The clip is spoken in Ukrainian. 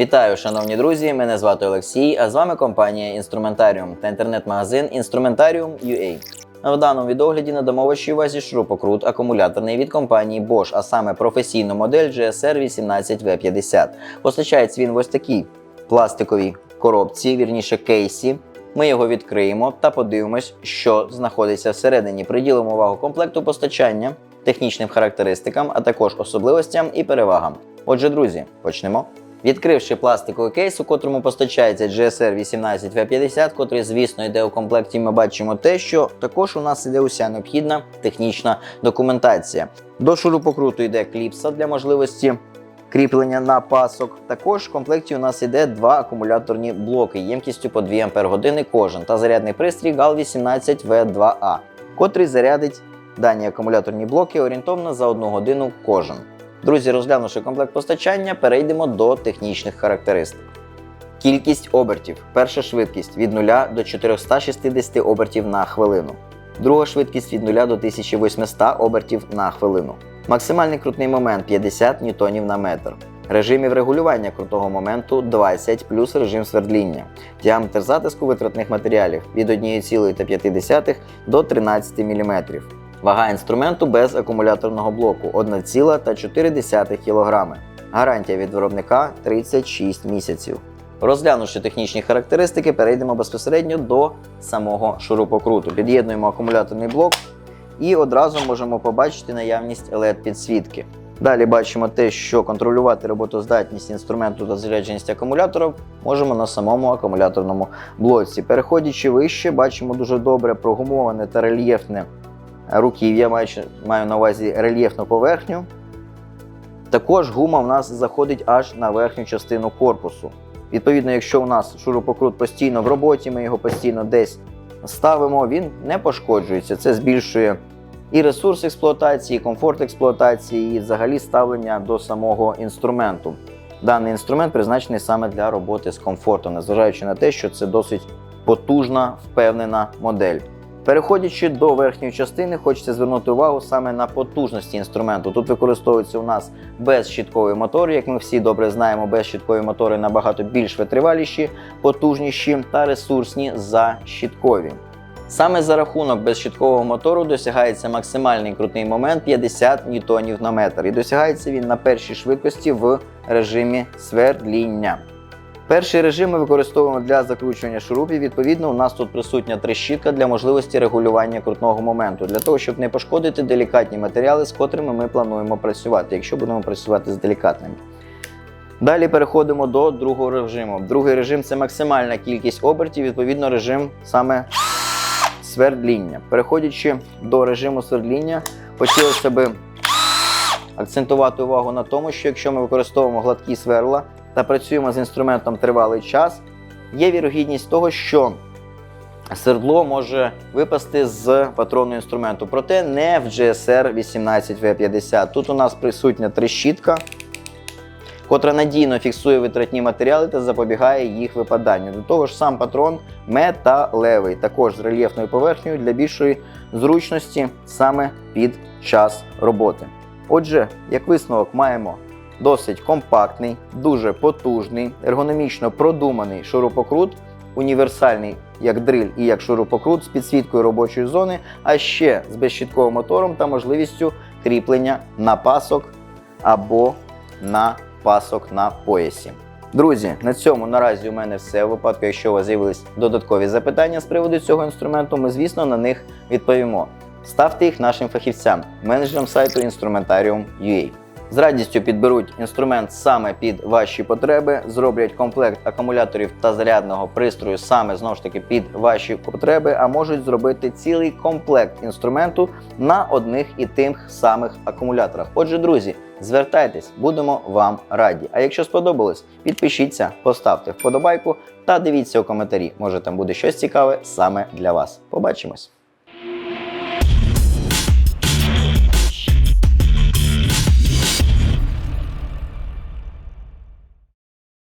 Вітаю, шановні друзі! Мене звати Олексій, а з вами компанія Інструментаріум та інтернет-магазин Instrumentarium.ua. В даному відогляді надамо вашій увазі шурупокрут акумуляторний від компанії Bosch, а саме професійну модель GSR 18V50. Постачається він в ось такій пластиковій коробці, вірніше кейсі. Ми його відкриємо та подивимось, що знаходиться всередині. Приділимо увагу комплекту постачання, технічним характеристикам, а також особливостям і перевагам. Отже, друзі, почнемо. Відкривши пластиковий кейс, у котрому постачається GSR 18V50, котрий, звісно, йде у комплекті, ми бачимо те, що також у нас іде уся необхідна технічна документація. До шурупокруту йде кліпса для можливості кріплення на пасок. Також в комплекті у нас йде два акумуляторні блоки ємкістю по 2 Ах кожен та зарядний пристрій GAL 18V2A, котрий зарядить дані акумуляторні блоки орієнтовно за 1 годину кожен. Друзі, розглянувши комплект постачання, перейдемо до технічних характеристик. Кількість обертів. Перша швидкість від 0 до 460 обертів на хвилину. Друга швидкість від 0 до 1800 обертів на хвилину. Максимальний крутний момент 50 ньютонів на метр. Режимів регулювання крутого моменту 20 плюс режим свердління. Діаметр затиску витратних матеріалів від 1,5 до 13 мм. Вага інструменту без акумуляторного блоку 1,4 кг. Гарантія від виробника 36 місяців. Розглянувши технічні характеристики, перейдемо безпосередньо до самого шурупокруту. Під'єднуємо акумуляторний блок і одразу можемо побачити наявність LED-підсвітки. Далі бачимо те, що контролювати роботоздатність інструменту та зарядженість акумулятора можемо на самому акумуляторному блоці. Переходячи вище, бачимо дуже добре прогумоване та рельєфне руків'я, маю, маю на увазі рельєфну поверхню. Також гума в нас заходить аж на верхню частину корпусу. Відповідно, якщо у нас шурупокрут постійно в роботі, ми його постійно десь ставимо, він не пошкоджується. Це збільшує і ресурс експлуатації, і комфорт експлуатації, і взагалі ставлення до самого інструменту. Даний інструмент призначений саме для роботи з комфортом, незважаючи на те, що це досить потужна, впевнена модель. Переходячи до верхньої частини, хочеться звернути увагу саме на потужності інструменту. Тут використовується у нас безщітковий мотор. Як ми всі добре знаємо, безщіткові мотори набагато більш витриваліші, потужніші та ресурсні за щіткові. Саме за рахунок безщіткового мотору досягається максимальний крутний момент 50 ньютонів на метр. І досягається він на першій швидкості в режимі свердління. Перший режим ми використовуємо для закручування шурупів. Відповідно, у нас тут присутня трещітка для можливості регулювання крутного моменту, для того, щоб не пошкодити делікатні матеріали, з котрими ми плануємо працювати, якщо будемо працювати з делікатними. Далі переходимо до другого режиму. Другий режим це максимальна кількість обертів, відповідно, режим саме свердління. Переходячи до режиму свердління, хотілося би акцентувати увагу на тому, що якщо ми використовуємо гладкі сверла та працюємо з інструментом тривалий час, є вірогідність того, що свердло може випасти з патронного інструменту, проте не в GSR 18V50. Тут у нас присутня трещітка, котра надійно фіксує витратні матеріали та запобігає їх випаданню. До того ж, сам патрон металевий, також з рельєфною поверхнею для більшої зручності саме під час роботи. Отже, як висновок, маємо досить компактний, дуже потужний, ергономічно продуманий шурупокрут, універсальний як дриль і як шурупокрут з підсвіткою робочої зони, а ще з безщітковим мотором та можливістю кріплення на пасок або на пасок на поясі. Друзі, на цьому наразі у мене все. У випадку, якщо у вас з'явились додаткові запитання з приводу цього інструменту, ми, звісно, на них відповімо. Ставте їх нашим фахівцям, менеджерам сайту Instrumentarium.ua. З радістю підберуть інструмент саме під ваші потреби, зроблять комплект акумуляторів та зарядного пристрою саме знову ж таки під ваші потреби, а можуть зробити цілий комплект інструменту на одних і тих самих акумуляторах. Отже, друзі, звертайтесь, будемо вам раді. А якщо сподобалось, підпишіться, поставте вподобайку та дивіться у коментарі. Може там буде щось цікаве саме для вас. Побачимось!